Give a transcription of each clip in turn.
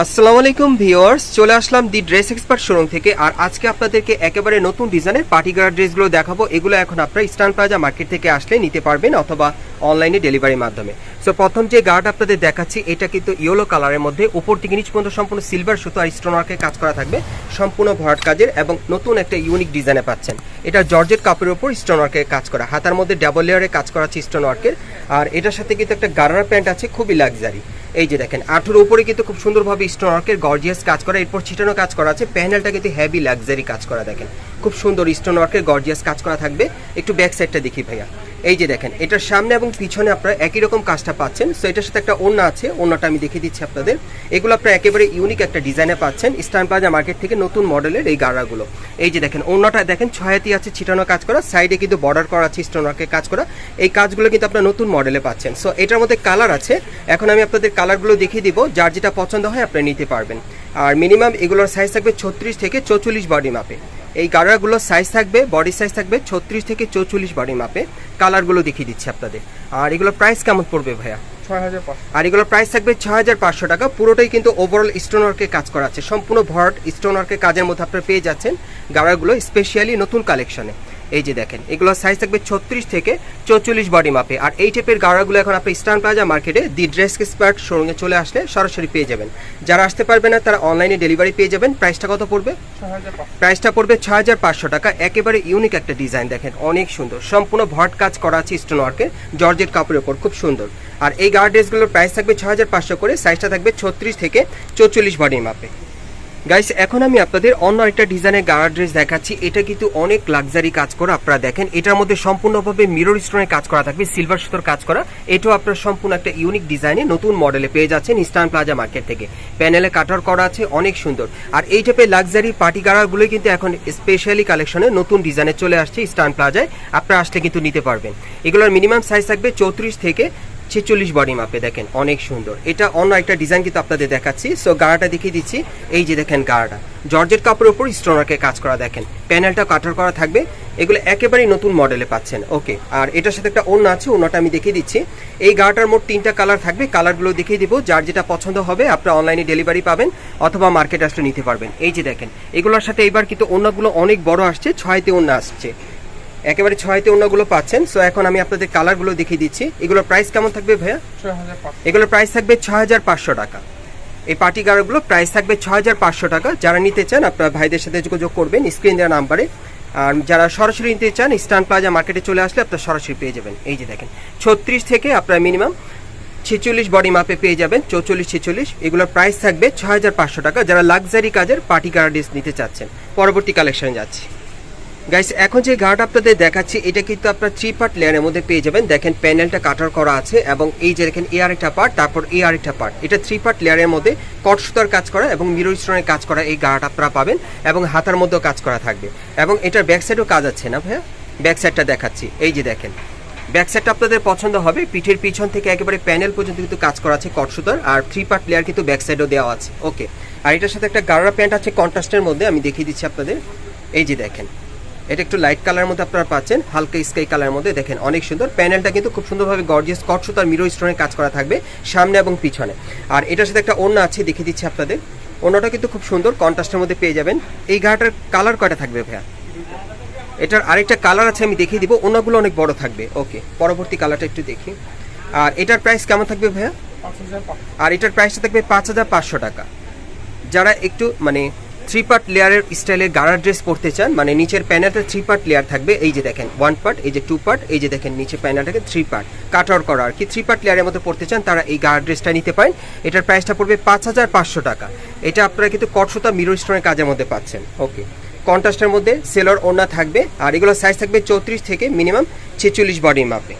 আসসালামু আলাইকুম ভিউয়ার্স, চলে আসলাম দি ড্রেস এক্সপার্ট শোরুম থেকে, আর আজকে আপনাদেরকে একেবারে নতুন ডিজাইনের পার্টিকুলার ড্রেসগুলো দেখাবো। এগুলো এখন আপনারা স্টান প্লাজা মার্কেট থেকে আসলে নিতে পারবেন অথবা অনলাইনে ডেলিভারির মাধ্যমে। সো প্রথম যে গার্ড আপনাদের দেখাচ্ছি, এটা কিন্তু ইয়েলো কালারের মধ্যে, উপর থেকে নিচ পর্যন্ত সম্পূর্ণ সিলভার সুতো আর স্টোনওয়ার্কের কাজ করা থাকবে, সম্পূর্ণ ভরাট কাজের এবং নতুন একটা ইউনিক ডিজাইনে পাচ্ছেন। এটা জর্জেট কাপড়ের উপর স্টোনওয়ার্কের কাজ করা, হাতার মধ্যে ডাবল লেয়ারে কাজ করা আছে স্টোনওয়ার্কের আর এটার সাথে কিন্তু একটা গারার প্যান্ট আছে, খুবই লাক্সারি। এই যে দেখেন, আঠুর উপরে কিন্তু খুব সুন্দরভাবে স্টোনওয়ার্কের গর্জিয়াস কাজ করা, এরপর ছিটানো কাজ করা আছে প্যানেলটা কিন্তু হেভি লাক্সারি কাজ করা, দেখেন। খুব সুন্দর স্টোন স্টোনওয়ার্কের গর্জিয়াস কাজ করা থাকবে। একটু ব্যাক সাইডটা দেখি ভাইয়া। এই যে দেখেন, এটার সামনে এবং পিছনে আপনারা একই রকম কাজটা পাচ্ছেন। সো এটার সাথে একটা ওড়না আছে, ওড়নাটা আমি দেখিয়ে দিচ্ছি আপনাদের। এগুলো আপনারা একেবারে ইউনিক একটা ডিজাইনে পাচ্ছেন স্টান প্লাজা মার্কেট থেকে নতুন মডেলের এই গাড়াগুলো। এই যে দেখেন, ওড়নাটা দেখেন, ছয়াতি আছে, ছিটানো কাজ করা। সাইডে কিন্তু বর্ডার করা আছে স্টোনওয়ার্কের কাজ করা। এই কাজগুলো কিন্তু আপনারা নতুন মডেলে পাচ্ছেন। সো এটার মধ্যে কালার আছে। এখন আমি আপনাদের কালারগুলো দেখিয়ে দিব, যার যেটা পছন্দ হয় আপনারা নিতে পারবেন। আর মিনিমাম এগুলোর সাইজ থাকবে ছত্রিশ থেকে চৌচল্লিশ বডি মাপে এই গাড়াগুলোর সাইজ থাকবে বডি সাইজ থাকবে ছত্রিশ থেকে চৌচল্লিশ বডি মাপে কালারগুলো দেখিয়ে দিচ্ছি আপনাদের। আর এগুলোর প্রাইস কেমন পড়বে ভাইয়া? ছয় হাজার আর এগুলোর প্রাইস থাকবে ছয় হাজার পাঁচশো টাকা। পুরোটাই কিন্তু ওভারঅল স্টোন ওয়ার্কের কাজ করা আছে। সম্পূর্ণ ভরাট স্টোন ওয়ার্কের কাজের মধ্যে আপনারা পেয়ে যাচ্ছেন গাড়াগুলো স্পেশালি নতুন কালেকশনে এই যে দেখেন এগুলোর সাইজ থাকবে ছত্রিশ থেকে চৌচল্লিশ বডি মাপে। আর এই টাইপের গাড়াগুলো এখন আপনি স্টান প্লাজা মার্কেটে দি ড্রেস এক্সপার্ট শোরুমে চলে আসলে সরাসরি পেয়ে যাবেন। যারা আসতে পারবে না তারা অনলাইনে ডেলিভারি পেয়ে যাবেন। প্রাইসটা কত পড়বে? প্রাইসটা পড়বে ছয় হাজার পাঁচশো টাকা। একেবারে ইউনিক একটা ডিজাইন দেখেন অনেক সুন্দর। সম্পূর্ণ ভট কাজ করা আছে স্টোন ওয়ার্কের জর্জেট কাপড়ের ওপর খুব সুন্দর। আর এই গার্ড ড্রেসগুলোর প্রাইস থাকবে ছয় হাজার পাঁচশো করে সাইজটা থাকবে ছত্রিশ থেকে চৌচল্লিশ বডি মাপে। গাইস এখন আমি আপনাদের অন্য একটা ডিজাইনের গার্ড ড্রেস দেখাচ্ছি। এটা কিন্তু অনেক লাক্সারি কাজ করা, আপনারা দেখেন। এটার মধ্যে সম্পূর্ণভাবে মিরর স্টোনের কাজ করা থাকবে সিলভার সুতোর কাজ করা। এটাও আপনার সম্পূর্ণ একটা ইউনিক ডিজাইনে নতুন মডেলে পেয়ে যাচ্ছেন ইস্টার্ন প্লাজা মার্কেট থেকে। প্যানেলে কাটার করা আছে, অনেক সুন্দর। আর এই টাইপের লাক্সারি পার্টি গাড়াগুলোই কিন্তু এখন স্পেশালি কালেকশনে নতুন ডিজাইনে চলে আসছে ইস্টার্ন প্লাজায় আপনারা আসলে কিন্তু নিতে পারবেন। এগুলোর মিনিমাম সাইজ থাকবে চৌত্রিশ থেকে ছেচল্লিশ বডি মাপে দেখেন, অনেক সুন্দর। এটা অন্য একটা ডিজাইন কিন্তু আপনাদের দেখাচ্ছি। সো গাড়াটা দেখিয়ে দিচ্ছি। এই যে দেখেন গাড়াটা। জর্জেট কাপড়ের উপর স্টোনারকে কাজ করা দেখেন। প্যানেলটা কাটার করা থাকবে। এগুলো একেবারেই নতুন মডেলে পাচ্ছেন। ওকে আর এটার সাথে একটা ওড়না আছে, ওড়নাটা আমি দেখিয়ে দিচ্ছি। এই গাড়াটার মোট তিনটা কালার থাকবে। কালারগুলো দেখিয়ে দিব। যার যেটা পছন্দ হবে, আপনারা অনলাইনে ডেলিভারি পাবেন, অথবা মার্কেট আসলে নিতে পারবেন। এই যে দেখেন, এগুলোর সাথে এবার কিন্তু ওড়নাগুলো অনেক বড় আসছে ছয়তে ওড়না আসছে। একেবারে ছয়তে অন্যগুলো পাচ্ছেন। সো এখন আমি আপনাদের কালারগুলো দেখিয়ে দিচ্ছি। এগুলোর প্রাইস কেমন থাকবে ভাইয়া? এগুলোর প্রাইস থাকবে ছয় হাজার পাঁচশো টাকা। এই পার্টি গাড়গুলো প্রাইস থাকবে ছয় হাজার পাঁচশো টাকা। যারা নিতে চান আপনার ভাইদের সাথে যোগাযোগ করবেন স্ক্রিন দেওয়া নাম্বারে। আর যারা সরাসরি নিতে চান স্টান প্লাজা মার্কেটে চলে আসলে আপনারা সরাসরি পেয়ে যাবেন। এই যে দেখেন ছত্রিশ থেকে আপনার মিনিমাম ছেচল্লিশ বডি মাপে পেয়ে যাবেন চৌচল্লিশ ছেচল্লিশ। এগুলোর প্রাইস থাকবে ছয় হাজার পাঁচশো টাকা। যারা লাক্সারি কাজের পার্টি গার্ডেস নিতে চাচ্ছেন পরবর্তী কালেকশনে যাচ্ছি। গাইস এখন যে গার্ড আপনাদের দেখাচ্ছি, এটা কিন্তু আপনার থ্রি পার্ট লেয়ারের মধ্যে পেয়ে যাবেন। দেখেন প্যানেলটা কাটার করা আছে এবং এই যে দেখেন এ আরেকটা পার্ট তারপর এ আরেকটা পার্ট এটা থ্রি পার্ট লেয়ারের মধ্যে কট সুতার কাজ করা এবং মিরর স্টোনের কাজ করা এই গার্ড আপনারা পাবেন এবং হাতার মধ্যেও কাজ করা থাকবে। এবং এটার ব্যাক সাইডেও কাজ আছে না ভাইয়া? ব্যাক সাইডটা দেখাচ্ছি। এই যে দেখেন ব্যাক সাইডটা আপনাদের পছন্দ হবে। পিঠের পিছন থেকে একেবারে প্যানেল পর্যন্ত কিন্তু কাজ করা আছে কট সুতার। আর থ্রি পার্ট লেয়ার কিন্তু ব্যাক সাইডও দেওয়া আছে। ওকে আর এটার সাথে একটা গাড়া প্যান্ট আছে কন্ট্রাস্টের মধ্যে, আমি দেখিয়ে দিচ্ছি আপনাদের। এই যে দেখেন এটা একটু লাইট কালার মধ্যে আপনারা পাচ্ছেন হালকা স্কাই কালার মধ্যে। দেখেন অনেক সুন্দর। প্যানেলটা কিন্তু খুব সুন্দরভাবে গর্জিয়াস কট সুতার মিরো স্টোনের কাজ করা থাকবে সামনে এবং পিছনে। আর এটার সাথে একটা ওড়না আছে দেখিয়ে দিচ্ছি আপনাদের। ওড়নাটা কিন্তু খুব সুন্দর কন্ট্রাস্টের মধ্যে পেয়ে যাবেন। এই গাড়াটার কালার কয়টা থাকবে ভাইয়া? এটার আরেকটা কালার আছে আমি দেখিয়ে দিব। ওনাগুলো অনেক বড় থাকবে। ওকে পরবর্তী কালারটা একটু দেখি। আর এটার প্রাইস কেমন থাকবে ভাইয়া? আর এটার প্রাইসটা থাকবে পাঁচ হাজার পাঁচশো টাকা। যারা একটু মানে থ্রি পার্ট লেয়ারের স্টাইলে গাড়ার ড্রেস পরতে চান মানে নিচের প্যানেলটা থ্রি পার্ট লেয়ার থাকবে, এই যে দেখেন ওয়ান পার্ট এই যে টু পার্ট এই যে দেখেন নিচের প্যানেলটাকে থ্রি পার্ট কাট আউট করা আর কি। থ্রি পার্ট লেয়ারের মধ্যে পড়তে চান, তারা এই গাড়ার ড্রেসটা নিতে পারেন। এটার প্রাইসটা পড়বে পাঁচ হাজার পাঁচশো টাকা। এটা আপনারা কিন্তু কটসুতা মিরর স্টোনের কাজের মধ্যে পাচ্ছেন। ওকে কন্ট্রাস্টের মধ্যে সেলর ওড়না থাকবে, আর এগুলো সাইজ থাকবে চৌত্রিশ থেকে মিনিমাম ছেচল্লিশ বডির মাপে।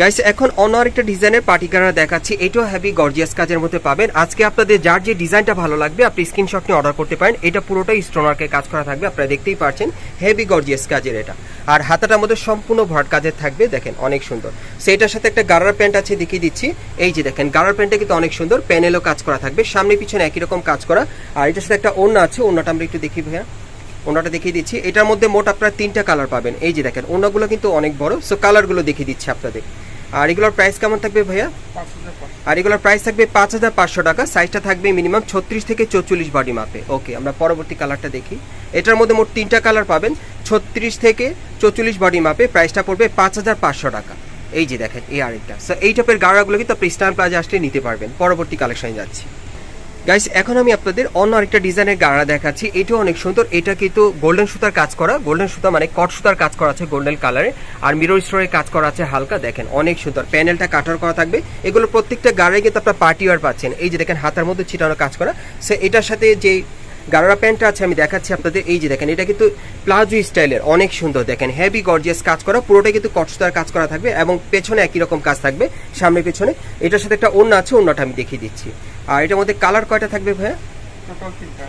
গাইস এখন অন্য আরেকটা ডিজাইনের পার্টিকারা দেখাচ্ছি। এটাও হ্যাভি গর্জিয়াস কাজের মধ্যে পাবেন। আজকে আপনাদের যার যে ডিজাইনটা ভালো লাগবে, আপনি স্ক্রিনশট নিয়ে অর্ডার করতে পারেন। এটা পুরোটাই স্টোনারকে কাজ করা থাকবে, আপনারা দেখতেই পাচ্ছেন হেভি গর্জিয়াস কাজের এটা। আর হাতাটার মধ্যে সম্পূর্ণ ভরাট কাজের থাকবে, দেখেন, অনেক সুন্দর। সেটার সাথে একটা গারার প্যান্ট আছে, দেখিয়ে দিচ্ছি। এই যে দেখেন, গারার প্যান্টটা কিন্তু অনেক সুন্দর। প্যানেলও কাজ করা থাকবে। সামনে পিছনে একই রকম কাজ করা। আর এটার সাথে একটা ওড়না আছে, ওড়নাটা আমরা একটু দেখি ভাইয়া। ওনাটা দেখিয়ে দিচ্ছি। এটার মধ্যে মোট আপনারা তিনটা কালার পাবেন। এই যে দেখেন ওনাগুলো কিন্তু অনেক বড়। সো কালারগুলো দেখিয়ে দিচ্ছি আপনাদের। আর এগুলোর প্রাইস কেমন থাকবে ভাইয়া? আর এগুলোর প্রাইস থাকবে পাঁচ হাজার পাঁচশো টাকা সাইজটা থাকবে মিনিমাম ছত্রিশ থেকে চৌচল্লিশ বডি মাপে ওকে আমরা পরবর্তী কালারটা দেখি। এটার মধ্যে মোট তিনটা কালার পাবেন ছত্রিশ থেকে চৌচল্লিশ বডি মাপে প্রাইসটা পড়বে পাঁচ হাজার পাঁচশো টাকা। এই যে দেখেন এই আরেকটা সো এই টাইপের গাড়াগুলো কিন্তু আপনি স্টার প্লাজা আসলে নিতে পারবেন। পরবর্তী কালেকশনে যাচ্ছি। গাইস এখন আমি আপনাদের অন্য আরেকটা ডিজাইনের গাড়া দেখাচ্ছি। এটাও অনেক সুন্দর। এটা কিন্তু গোল্ডেন সুতার কাজ করা। গোল্ডেন সুতা মানে কট সুতার কাজ করা আছে গোল্ডেন কালারে আর মিরর স্টোরের কাজ করা আছে হালকা। দেখেন, অনেক সুন্দর। প্যানেলটা কাটার করা থাকবে। এগুলো প্রত্যেকটা গাড়ায় কিন্তু আপনার পার্টি ওয়ার পাচ্ছেন। এই যে দেখেন, হাতার মধ্যে ছিটানো কাজ করা। সে এটার সাথে যে গাড়া প্যান্টটা আছে আমি দেখাচ্ছি আপনাদের। এই যে দেখেন এটা কিন্তু প্লাজো স্টাইলের অনেক সুন্দর দেখেন। হেভি গর্জিয়াস কাজ করা পুরোটা কিন্তু কটসুতার কাজ করা থাকবে এবং পেছনে একই রকম কাজ থাকবে সামনে পেছনে। এটার সাথে একটা অন্য আছে অন্যটা আমি দেখিয়ে দিচ্ছি। আর এটার মধ্যে কালার কয়টা থাকবে ভাইয়া?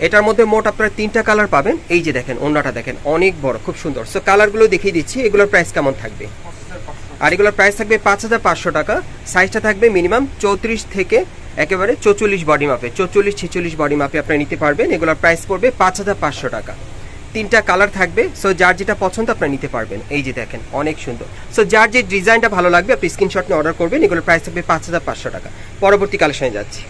এটার মধ্যে মোট আপনারা তিনটা কালার পাবেন। এই যে দেখেন অন্যটা দেখেন অনেক বড় খুব সুন্দর। সো কালারগুলো দেখিয়ে দিচ্ছি এগুলোর প্রাইস কেমন থাকবে? আর এগুলোর প্রাইস থাকবে পাঁচ হাজার পাঁচশো টাকা। সাইজটা থাকবে মিনিমাম চৌত্রিশ থেকে একেবারে চৌচল্লিশ বডি মাপে, চৌচল্লিশ, ছেচল্লিশ বডি মাপে আপনারা নিতে পারবেন। এগুলোর প্রাইস পড়বে পাঁচ হাজার পাঁচশো টাকা। তিনটা কালার থাকবে সো যার যেটা পছন্দ আপনারা নিতে পারবেন। এই যে দেখেন, অনেক সুন্দর। সো যার যে ডিজাইনটা ভালো লাগবে, আপনি স্ক্রিনশট নিয়ে অর্ডার করবেন। এগুলোর প্রাইস থাকবে পাঁচ হাজার পাঁচশো টাকা। পরবর্তী কালেকশনে যাচ্ছি।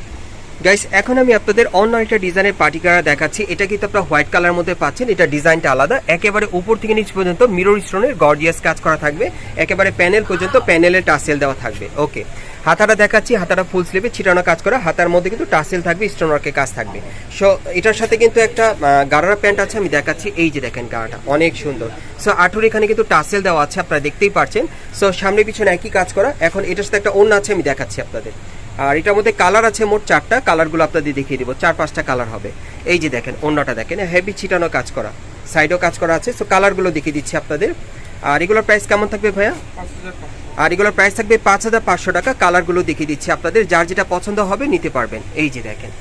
গাইস এখন আমি আপনাদের অন্য একটা ডিজাইনের পার্টিকারা দেখাচ্ছি। এটা কিন্তু আপনারা হোয়াইট কালার মধ্যে পাচ্ছেন। এটা ডিজাইনটা আলাদা। একেবারে উপর থেকে নিচ পর্যন্ত মিরর স্টোনের গর্জিয়াস কাজ করা থাকবে। একেবারে প্যানেল পর্যন্ত প্যানেলে টাসেল দেওয়া থাকবে। ওকে হাতাটা দেখাচ্ছি। হাতাটা ফুল স্লিভে ছিটানো কাজ করা। হাতার মধ্যে কিন্তু টাসেল থাকবে স্টোন ওয়ার্কের কাজ থাকবে। সো এটার সাথে কিন্তু একটা গাড়ারা প্যান্ট আছে। আমি দেখাচ্ছি। এই যে দেখেন গাড়াটা। অনেক সুন্দর। সো আঠুর এখানে কিন্তু টাসেল দেওয়া আছে। আপনারা দেখতেই পারছেন। সো সামনে পিছনে একই কাজ করা। এখন এটার সাথে একটা অন্য আছে। আমি দেখাচ্ছি আপনাদের। আর এটার মধ্যে কালার আছে মোট চারটা। কালারগুলো আপনাদের দেখিয়ে দিব। চার, পাঁচটা কালার হবে। এই যে দেখেন, অন্যটা দেখেন। হেভি ছিটানো কাজ করা। সাইডও কাজ করা আছে। সো কালারগুলো দেখিয়ে দিচ্ছি আপনাদের। আর এগুলোর প্রাইস কেমন থাকবে ভাইয়া? আর এগুলোর প্রাইস থাকবে পাঁচ হাজার পাঁচশো টাকা। কালারগুলো দেখিয়ে দিচ্ছি আপনাদের। যার যেটা পছন্দ হবে, নিতে পারবেন। এই যে দেখেন।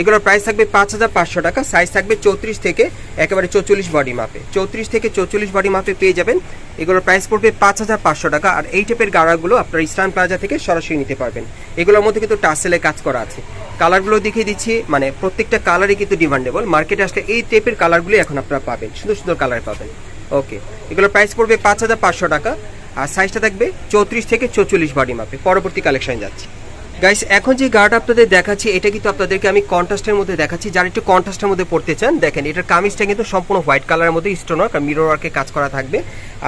এগুলোর প্রাইস থাকবে পাঁচ হাজার পাঁচশো টাকা সাইজ থাকবে চৌত্রিশ থেকে একেবারে চৌচল্লিশ বডি মাপে চৌত্রিশ থেকে চৌচল্লিশ বডি মাপে পেয়ে যাবেন। এগুলোর প্রাইস পড়বে পাঁচ হাজার পাঁচশো টাকা, আর এই টাইপের গাড়াগুলো আপনার ইস্টার্ন প্লাজা থেকে সরাসরি নিতে পারবেন। এগুলোর মধ্যে কিন্তু টাসেলে কাজ করা আছে। কালারগুলো দেখিয়ে দিচ্ছি মানে প্রত্যেকটা কালারই কিন্তু ডিমান্ডেবল মার্কেটে আসলে এই টাইপের কালারগুলো এখন আপনারা পাবেন, সুন্দর সুন্দর কালার পাবেন। ওকে এগুলোর প্রাইস পড়বে পাঁচ হাজার পাঁচশো টাকা, আর সাইজটা থাকবে চৌত্রিশ থেকে চৌচল্লিশ বডি মাপে পরবর্তী কালেকশন যাচ্ছি। গাইস এখন যে গার্ড আপনাদের দেখাচ্ছি, এটা কিন্তু আপনাদেরকে আমি কন্ট্রাস্টের মধ্যে দেখাচ্ছি। যারা একটু কন্ট্রাস্টের মধ্যে পড়তে চান, দেখেন, এটার কামিজটা কিন্তু সম্পূর্ণ হোয়াইট কালারের মধ্যে স্টোন ওয়ার্ক আর মিরর ওয়ার্কে কাজ করা থাকবে।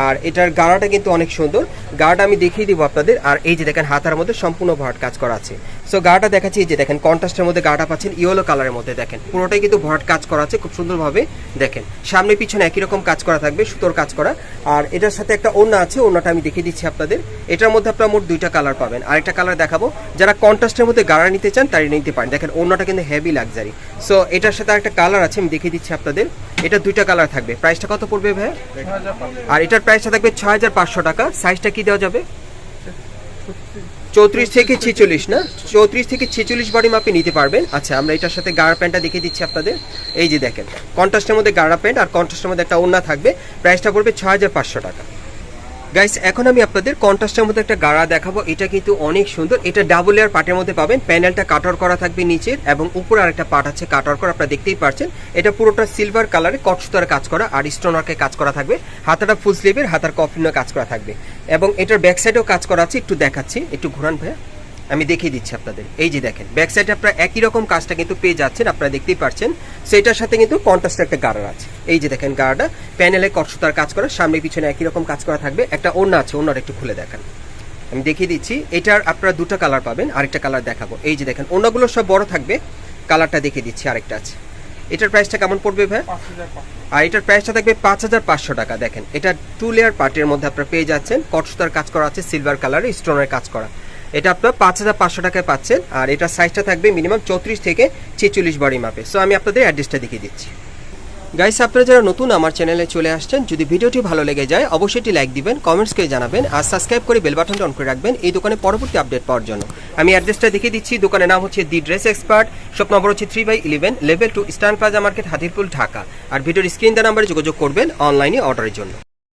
আর এটার গাড়াটা কিন্তু অনেক সুন্দর। গার্ড আমি দেখিয়ে দিব আপনাদের। আর এই যে দেখেন, হাতার মধ্যে সম্পূর্ণ ভরাট কাজ করা আছে। সো গাটা দেখাচ্ছি এই যে দেখেন কন্ট্রাস্টের মধ্যে গাড়া পাচ্ছেন ইয়েলো কালারের মধ্যে দেখেন। পুরোটাই কিন্তু ভরাট কাজ করা আছে খুব সুন্দরভাবে দেখেন। সামনে পিছনে একই রকম কাজ করা থাকবে সুতোর কাজ করা। আর এটার সাথে একটা ওড়না আছে ওড়নাটা আমি দেখিয়ে দিচ্ছি আপনাদের। এটার মধ্যে আপনারা মোট দুইটা কালার পাবেন। আরেকটা কালার দেখাবো। যারা কন্ট্রাস্টের মধ্যে গাড়া নিতে চান তারা নিতে পারেন। দেখেন ওড়নাটা কিন্তু হেভি লাক্সারি সো এটার সাথে একটা কালার আছে আমি দেখিয়ে দিচ্ছি আপনাদের। এটা দুইটা কালার থাকবে। প্রাইসটা কত পড়বে ভাই আর এটার প্রাইসটা থাকবে ছয় হাজার পাঁচশো টাকা। সাইজটা কি দেওয়া যাবে? চৌত্রিশ থেকে ছেচল্লিশ, না? চৌত্রিশ থেকে ছেচল্লিশ বডি মাপে নিতে পারবেন। আচ্ছা আমরা এটার সাথে গাড়া প্যান্টটা দেখিয়ে দিচ্ছি আপনাদের। এই যে দেখেন কন্ট্রাস্টের মধ্যে গাড়া প্যান্ট আর কন্ট্রাস্টের মধ্যে একটা ওড়না থাকবে। প্রাইসটা পড়বে ছ হাজার পাঁচশো টাকা। গাইস এখন আমি আপনাদের কন্ট্রাস্টের মধ্যে একটা গাড়া দেখাবো। এটা কিন্তু অনেক সুন্দর। এটা ডাবল লেয়ার পার্টের মধ্যে পাবেন। প্যানেলটা কাটার করা থাকবে নিচের এবং উপরে আরেকটা পাট আছে কাটার করা। আপনারা দেখতেই পাচ্ছেন। এটা পুরোটা সিলভার কালারে কটসুতার কাজ করা আর স্টোন ওয়ার্কের কাজ করা থাকবে। হাতাটা ফুল স্লিভের হাতার কফিনও কাজ করা থাকবে। এবং এটার ব্যাক সাইডেও কাজ করা আছে। একটু দেখাচ্ছি। একটু ঘোরান ভাইয়া। আমি দেখিয়ে দিচ্ছি আপনাদের। এই যে দেখেন ব্যাক সাইডে আপনারা একই রকম কাজটা কিন্তু পেয়ে যাচ্ছেন আপনারা দেখতেই পারছেন সেটার সাথে কিন্তু কন্ট্রাস্ট একটা গার্ডার আছে। এই যে দেখেন গার্ডার প্যানেলে কটসুতার কাজ করা সামনে পিছনে একই রকম কাজ করা থাকবে। একটা ওড়না আছে ওড়নাটা একটু খুলে দেখান। আমি দেখিয়ে দিচ্ছি এটার আপনারা দুটো কালার পাবেন আরেকটা কালার দেখাবো। এই যে দেখেন ওড়নাগুলো সব বড় থাকবে। কালারটা দেখিয়ে দিচ্ছি আরেকটা আছে। এটার প্রাইসটা কেমন পড়বে ভাই? আর এটার প্রাইসটা থাকবে পাঁচ হাজার পাঁচশো টাকা। দেখেন এটা টু লেয়ার পার্টের মধ্যে আপনারা পেয়ে যাচ্ছেন। কটসুতার কাজ করা আছে সিলভার কালারে স্টোনের কাজ করা। এটা আপনার পাঁচ হাজার পাঁচশো টাকায় পাচ্ছেন, আর এটার সাইজটা থাকবে মিনিমাম চৌত্রিশ থেকে ছেচল্লিশ বডি মাপে সো আমি আপনাদের অ্যাড্রেসটা দেখিয়ে দিচ্ছি। গাইস আপনারা যারা নতুন আমার চ্যানেলে চলে আসছেন, যদি ভিডিওটি ভালো লেগে যায়, অবশ্যই একটি লাইক দিবেন কমেন্টস করে জানাবেন, আর সাবস্ক্রাইব করে বেল বাটনটা অন করে রাখবেন এই দোকানে পরবর্তী আপডেট পাওয়ার জন্য। আমি অ্যাড্রেসটা দেখিয়ে দিচ্ছি, দোকানের নাম হচ্ছে the dress expert shop number হচ্ছে three by eleven level two stun plaza market Hatirpool, Dhaka. আর ভিডিওর স্ক্রিন দেওয়া নাম্বারে যোগাযোগ করবেন অনলাইনে অর্ডারের জন্য।